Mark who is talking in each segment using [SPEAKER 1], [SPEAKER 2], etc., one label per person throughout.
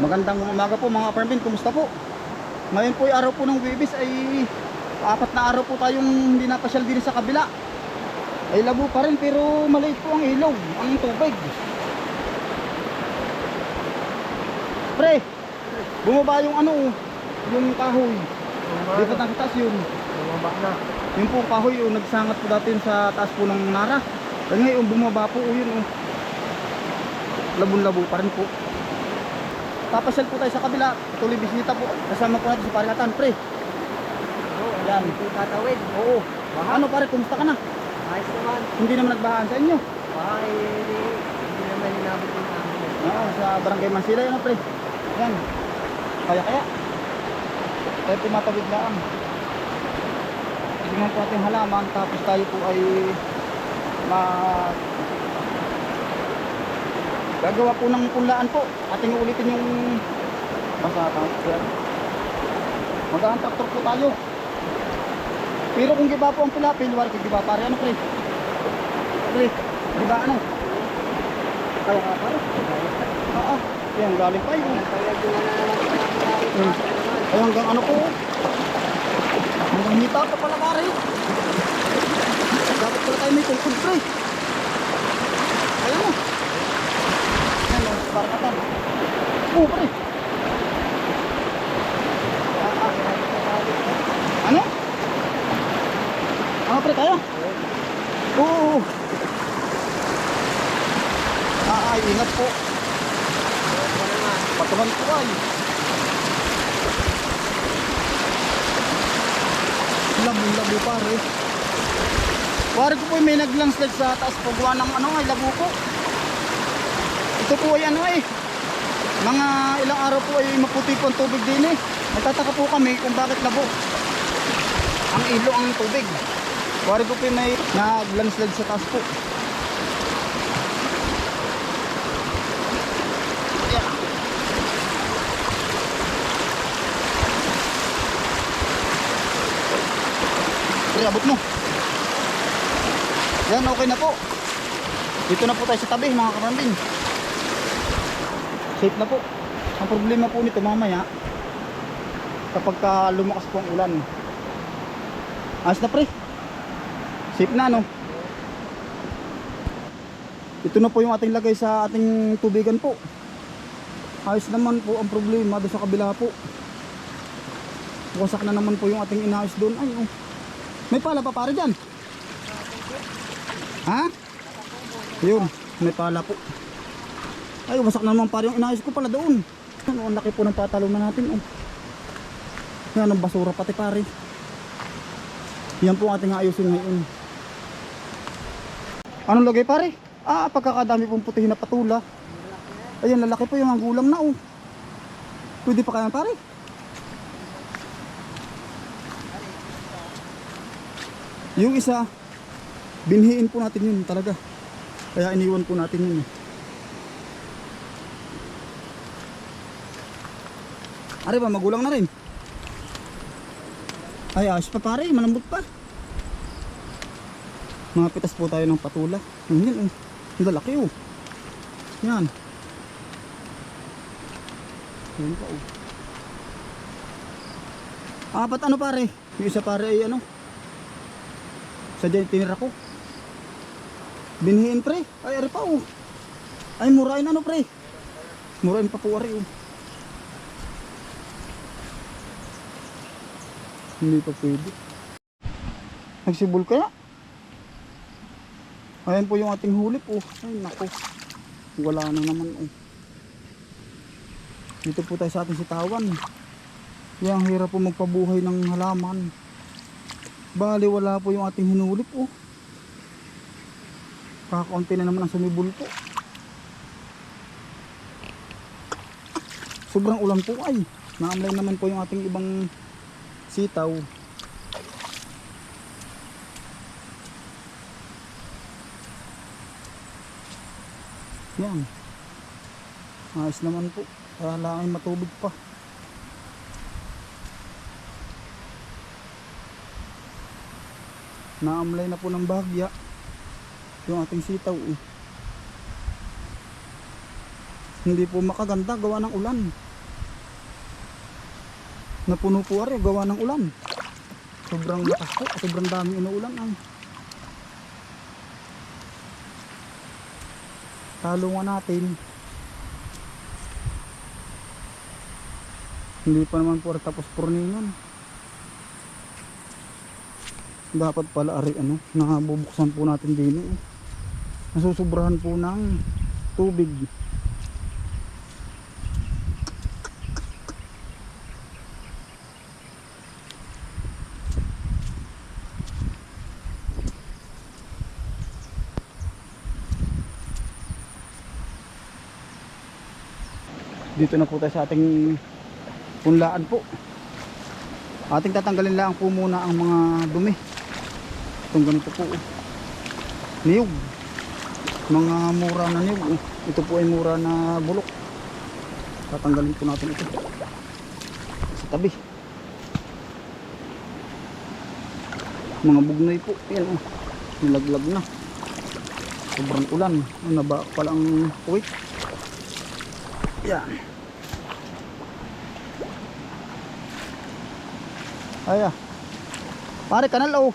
[SPEAKER 1] Magandang umaga po mga apartment, kumusta po? Ngayon po ay araw po ng Webis ay apat na araw po tayong hindi napasyal din sa kabila. Ay labo pa rin pero maliit po ang ilog, ang tubig. Pre, bumaba yung ano, yung kahoy. Dito na sa taas yun.
[SPEAKER 2] Bumaba na.
[SPEAKER 1] Yung po kahoy, yung nagsangat po dati sa taas po ng Nara. Kaya ngayon bumaba po, oh, yun oh. Labon-labo pa rin po. Papasyal po tayo sa kabila. Tuloy bisita po. Kasama po natin si Parigatan, pre.
[SPEAKER 2] Oo,
[SPEAKER 1] Yan.
[SPEAKER 2] Tatawid.
[SPEAKER 1] Oo. Ano pare, kumusta ka na?
[SPEAKER 2] Ayos naman.
[SPEAKER 1] Hindi naman nagbahaan sa inyo.
[SPEAKER 2] Ay, hindi naman inabot yung amin.
[SPEAKER 1] Oo, sa barangay Mansila yan, pre. Yan. Kaya-kaya. Tayo tumatawid lang. Tingnan po ating halaman, tapos tayo po ay ma gagawa po ng punlaan po. Ating ulitin yung basta yan. Magaan traktor po tayo. Pero kung giba po ang pula, pilwar kung giba pare ano pre? Pre, giba ano? Kaya ka pare? Oo. Yan, galing pa yun. Ay, hanggang ano po? Hanggang hita pa pala pare. Dapat pala tayo may tungkod pre. Ayun mo. Yan, oh, pre. Ah, ah. Ano? Ano pre, kaya? Oo. Ah, ay, ingat po. Patuman po ay. Labo-labo pare. Pare ko po may naglandslide sa taas pagwa ng ano ay labo po. Ito po ay ano eh. Mga ilang araw po ay maputi po ang tubig din eh. Nagtataka po kami kung bakit labo. Ang ilo ang tubig. Pare ko po may naglandslide sa taas po. Pre, abot mo. Yan, okay na po. Dito na po tayo sa tabi, mga karambing. Safe na po. Ang problema po nito mamaya, kapag ka lumakas po ang ulan. Ayos na pre. Safe na, no? Ito na po yung ating lagay sa ating tubigan po. Ayos naman po ang problema doon sa kabila po. Wasak na naman po yung ating inaayos doon. Ay, oh. May pala pa pare dyan. Ha? Yun, may pala po. Ay, wasak na naman pare yung inayos ko pala doon. Ano, ang laki po ng patalunan natin. Oh. Yan, ang basura pati pare. Yan po ang ating ayusin ngayon. Anong lagay pare? Ah, pagkakadami pong putihin na patula. Ayun, lalaki po yung ang gulang na oh. Pwede pa kaya pare? Yung isa, binhiin po natin yun talaga. Kaya iniwan po natin yun. eh. Are ba, magulang na rin. Ay, ayos pa pare, malambot pa. Mga pitas po tayo ng patula. Yan, oh. Ang lalaki oh. Yan. Yan pa oh. Apat ano pare? Yung isa pare ay ano? Sa dyan tinira ko. Binhiin pre. Ay, ari pa oh. Ay, murain ano pre. Murain pa po ari oh. Hindi pa pwede. Nagsibol kaya? Ayan po yung ating hulip oh. Ay, nako. Wala na naman oh. Dito po tayo sa ating sitawan. Yang hirap po magpabuhay ng halaman. Bali wala po yung ating hinulip oh. Kakaunti na naman ang sumibol po. Sobrang ulan po ay. Naamlay naman po yung ating ibang sitaw. Yan. Ayos naman po. Lang ay matubig pa. Naamlay na po ng bahagya yung ating sitaw. Eh. Hindi po makaganda gawa ng ulan. Napuno po ari gawa ng ulan. Sobrang lakas po, sobrang dami inuulan ay. Talungan natin. Hindi pa naman po tapos purningan. Dapat pala ari ano, nabubuksan po natin din eh. Nasusobrahan po ng tubig. Dito na po tayo sa ating punlaan po. Ating tatanggalin lang po muna ang mga dumi. Itong ganito po. oh. Niyog. Mga mura na niyog. oh. Ito po ay mura na bulok. Tatanggalin po natin ito. Sa tabi. Mga bugnay po. Ayan oh. Nilaglag na. Sobrang ulan. Ano ba pala ang puwit. Yan. Aya. Pare kanal oh.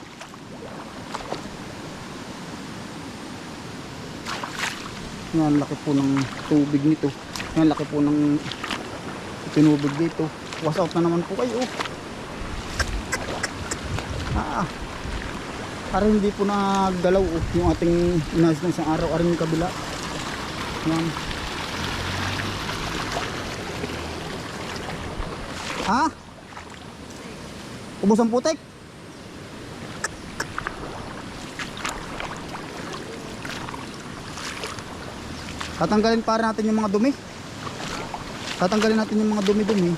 [SPEAKER 1] Yan laki po ng tubig nito. Yan laki po ng tinubig dito. Was out na naman po kayo. Ah. Para hindi po naggalaw oh, yung ating inayos ng isang araw. Aring yung kabila. Yan. Ha? Ubus ang putik? Tatanggalin para natin yung mga dumi. Tatanggalin natin yung mga dumi-dumi.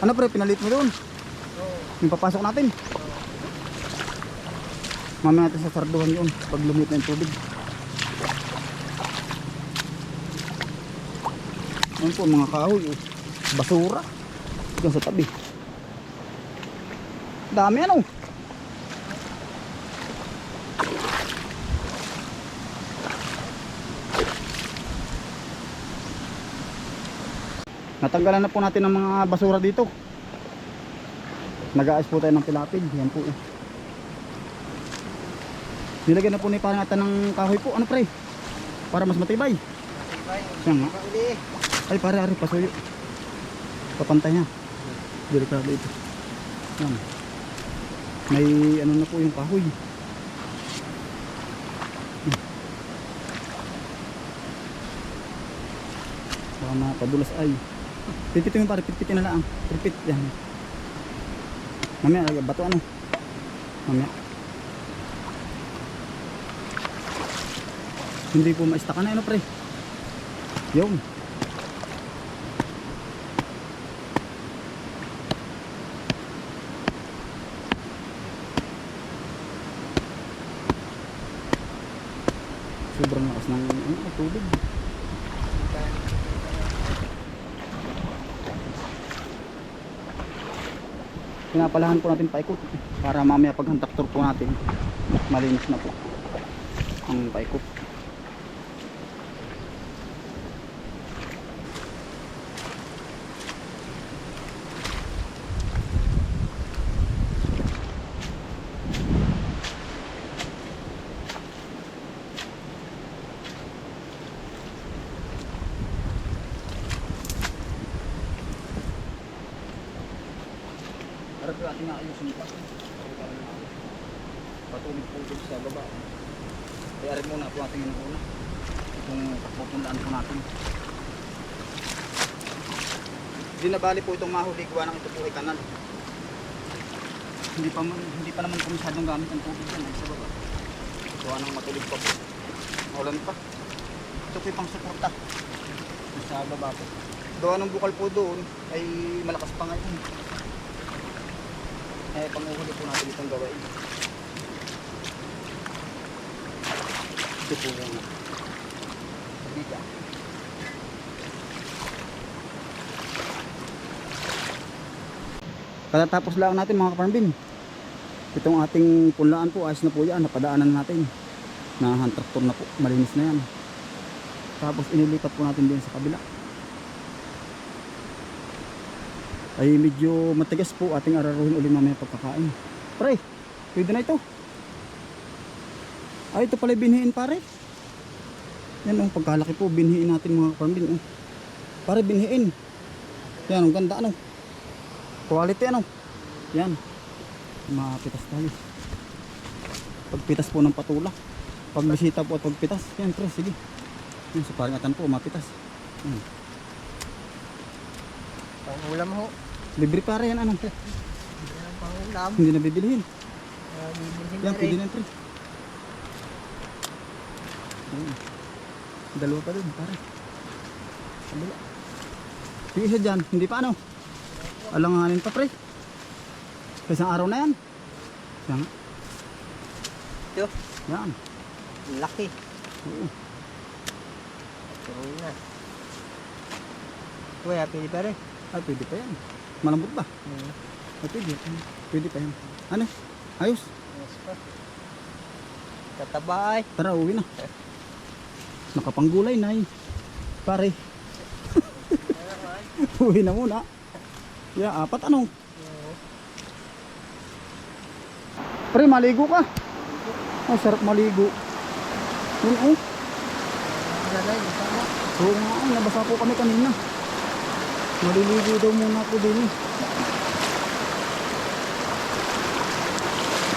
[SPEAKER 1] Ano pre, pinalit mo doon? Yung papasok natin. Mamaya natin sa sarduhan yun pag lumit na yung tubig. Ayun po mga kahoy. oh. Basura. Diyan sa tabi. Dami ano. Natanggalan na po natin ang mga basura dito. Nag-aayos po tayo ng pilapid. Yan po. oh. Nilagyan na po ni parang ata ng kahoy po. Ano pre? Para mas matibay. Siya nga. Ay pare, ari, pasuyo. Papantay niya. Delikado ito. Yan. May ano na po yung kahoy. Baka mapadulas ay. Pipitin mo pare, pipitin na lang. Pipit yan. Mamaya, bato ano. Mamaya. Hindi po maista na ano pre. Yung. Sobrang lakas ng ano, tubig. Pinapalahan po natin paikot para mamaya pag traktor po natin malinis na po ang paikot. Ating ayusin pa. Patuloy po dito sa baba. Kaya rin muna po ating inuna. Itong pupuntaan po natin. Hindi na bali po itong mahuli gawa ng ito po ay kanal. Hindi pa, hindi pa naman po masyadong gamit ang tubig yan ay sa baba. Gawa ng matulog pa po. Maulan pa. Ito po yung pang suporta. Sa baba po. Gawa ng bukal po doon ay malakas pa ngayon. Eh, panguhuli po natin itong gawain. Ito po yung Dito. Katatapos lang natin mga kaparmbin. Itong ating punlaan po, ayos na po yan. Napadaanan natin. Na hand tractor na po. Malinis na yan. Tapos inilipat po natin din sa kabila. Ay medyo matigas po ating araruhin uli mamaya pagkakain. Pre, pwede na ito. Ay, ito pala binhiin pare. Yan ang pagkalaki po, binhiin natin mga kaparmbin. Oh. Pare, binhiin. Yan, ang ganda ano. Quality ano. Yan. Mapitas tayo. Pagpitas po ng patula. Pagbisita po at pagpitas. Yan, pre, sige. Yan, sa paringatan po, mapitas. Yan.
[SPEAKER 2] Pangulam ho.
[SPEAKER 1] Libre pare yan, ano.
[SPEAKER 2] Yan ang pangulam.
[SPEAKER 1] Hindi na bibilihin.
[SPEAKER 2] Uh, bibilhin
[SPEAKER 1] Yan,
[SPEAKER 2] na
[SPEAKER 1] pwede na pre. Dalawa pa dun, pare. Kabila. Yung isa dyan, hindi pa ano. Alanganin pa, pre. Sa Isang araw na yan. Yan.
[SPEAKER 2] Ito.
[SPEAKER 1] Yan.
[SPEAKER 2] Laki.
[SPEAKER 1] Oo.
[SPEAKER 2] Tuloy na. Kuya, pili pa rin.
[SPEAKER 1] Ay, pwede pa yan. Malambot ba?
[SPEAKER 2] Hmm.
[SPEAKER 1] Ay, pwede. Pwede pa yan. Ano? Ayos.
[SPEAKER 2] Yes pa. Tataba ay.
[SPEAKER 1] Tara, uwi na. Nakapanggulay na eh. Pare. uwi na muna. Yeah, apat ano? Pre, maligo ka. Ay, sarap maligo. Yun oh. Oo nga, nabasa po kami kanina. Maliligo daw muna po din eh.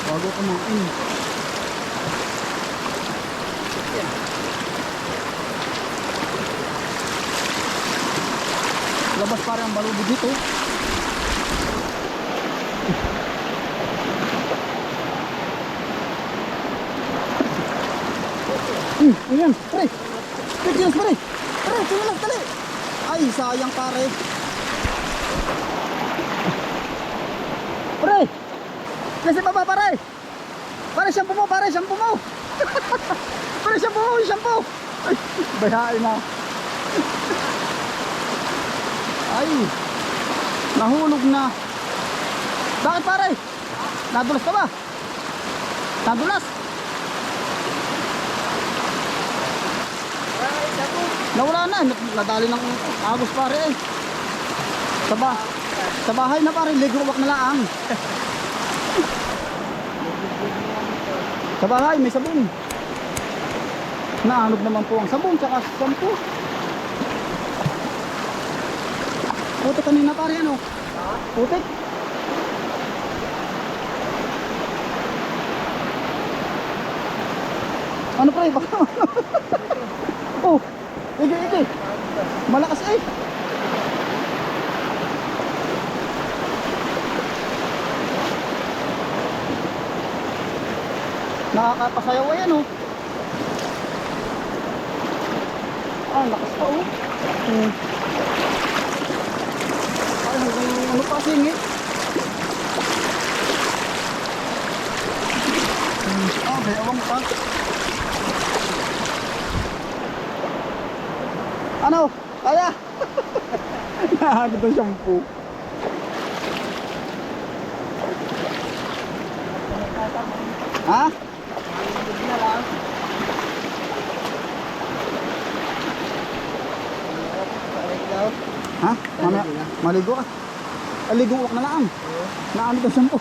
[SPEAKER 1] Bago kumain. Labas parang ang balubog dito. Hmm, ayan, pre. Pictures pare. Pare, tingnan dali. Ay, sayang pare. Pare. Nasa baba pare. Pare, shampoo mo, pare, shampoo mo. pare, shampoo mo, shampoo. Ay, bayain na. Ay, nahulog na. Bakit pare? Nadulas ka ba? Nadulas?
[SPEAKER 2] Ay, dabo.
[SPEAKER 1] Nawala na, na- nadali ng agos pare eh. Sa, ba sa bahay na pare, ligruwak na laang. Sa bahay, may sabon. Naanog naman po ang sabon, tsaka sampo. Putik kanina pare, ano? Putik. Ano pre, baka Oh, igi, igi. Malakas eh. Nakakapasayaw yan oh. Ah, lakas pa oh. Hmm. Ay, hanggang ano pa singit. Hmm. Ah, may awang pa. Ano? Kaya? Nakakagod ang shampoo. Ha?
[SPEAKER 2] Hindi na lang. Ay, ikaw.
[SPEAKER 1] Ha? Mamaya, maligo ka. Aligo wak na lang. Naano daw shampoo.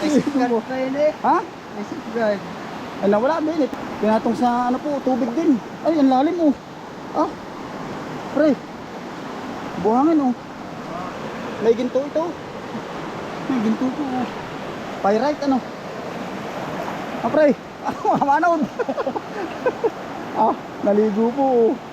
[SPEAKER 2] May safeguard pa yun eh.
[SPEAKER 1] ha?
[SPEAKER 2] May safeguard.
[SPEAKER 1] Ay, nawala din eh. Pinatong sa ano po, tubig din. Ay, ang lalim oh. Ah. Pre. Buhangin oh. May ginto ito. May ginto po oh. Pyrite ano? Ah, pre. Ah, mamanod. ah, naligo po oh.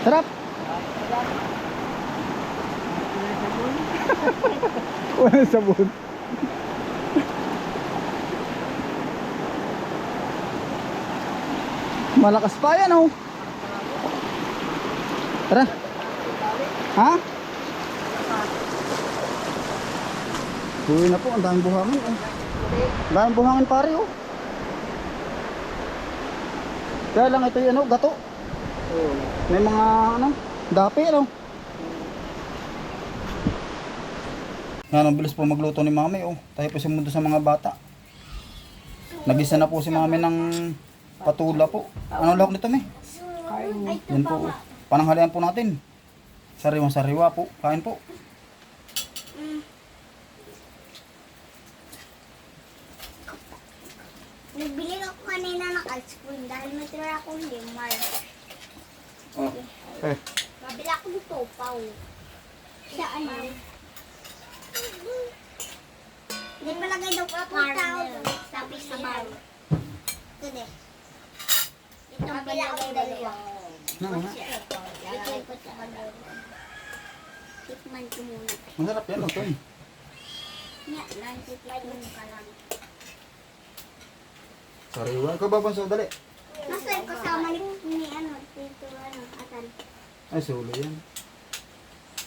[SPEAKER 1] Sarap. Wala sabon. Malakas pa yan oh. Tara. Ha? Uwi na po, ang daming buhangin oh. Ang daming buhangin pare oh. Kaya lang ito yung ano, gato.
[SPEAKER 2] Oo.
[SPEAKER 1] May mga ano, dapi ano. Yan, ang bilis po magluto ni mami oh. Tayo po simundo sa mga bata. Nagisa na po si mami ng patula po. Ano lahok nito, may? Yan po. oh. Pananghalian po natin. Sariwa sariwa po. Kain po.
[SPEAKER 3] Nagbili ako kanina ng ice cream dahil may tira akong limar.
[SPEAKER 1] Oh. Eh,
[SPEAKER 3] Mabila ako ng topaw. Siya ano? Hindi palagay daw po tao sabi sa bar. Ito de. Ito dalawa.
[SPEAKER 1] nga.
[SPEAKER 3] Pati ko daw. Tikman ko muna.
[SPEAKER 1] Masarap yan, oh, Toy.
[SPEAKER 3] Nya, lantikman mo ka lang.
[SPEAKER 1] Sariwa. Ikaw babanso, dali.
[SPEAKER 3] Nasa yung kasama ni, ni ano, dito ano, atan.
[SPEAKER 1] Ay, sulo yan.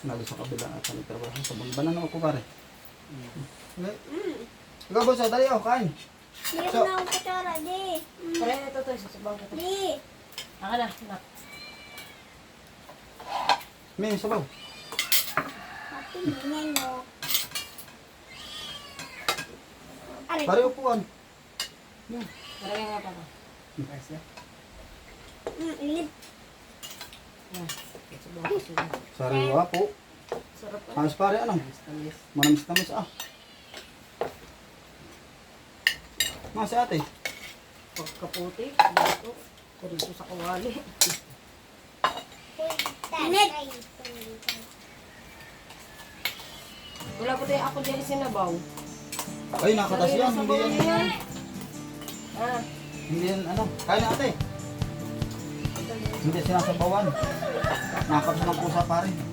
[SPEAKER 1] Nalo sa kabila at ang trabaho sa banana ako pare. Okay.
[SPEAKER 3] Mm.
[SPEAKER 1] Ikaw banso, dali oh, kain.
[SPEAKER 3] Meron
[SPEAKER 1] So-
[SPEAKER 3] na akong kutsara, di. Mm.
[SPEAKER 2] Pare, ito to, sasabaw ko to.
[SPEAKER 3] Di.
[SPEAKER 2] Aka na, nak.
[SPEAKER 1] May sabaw.
[SPEAKER 3] Pati ingay mo.
[SPEAKER 1] Pare upuan.
[SPEAKER 2] Marami nga pa na.
[SPEAKER 3] Mm, ilid.
[SPEAKER 2] Yan. Sasabaw ko sila.
[SPEAKER 1] Sariwa po.
[SPEAKER 2] Sarap pa.
[SPEAKER 1] Ayos pare, ano?
[SPEAKER 2] Tamis.
[SPEAKER 1] Manamis-namis ah. Mga si ate.
[SPEAKER 2] Pagkaputi, dito. Kurito sa kawali.
[SPEAKER 3] Init.
[SPEAKER 2] Wala po tayo ako dyan sinabaw.
[SPEAKER 1] Ay, nakatas yan. Hindi
[SPEAKER 2] yan. Ah,
[SPEAKER 1] Hindi yan, ano. Kain na ate. Hindi sinasabawan. Nakatas ng pusa pare.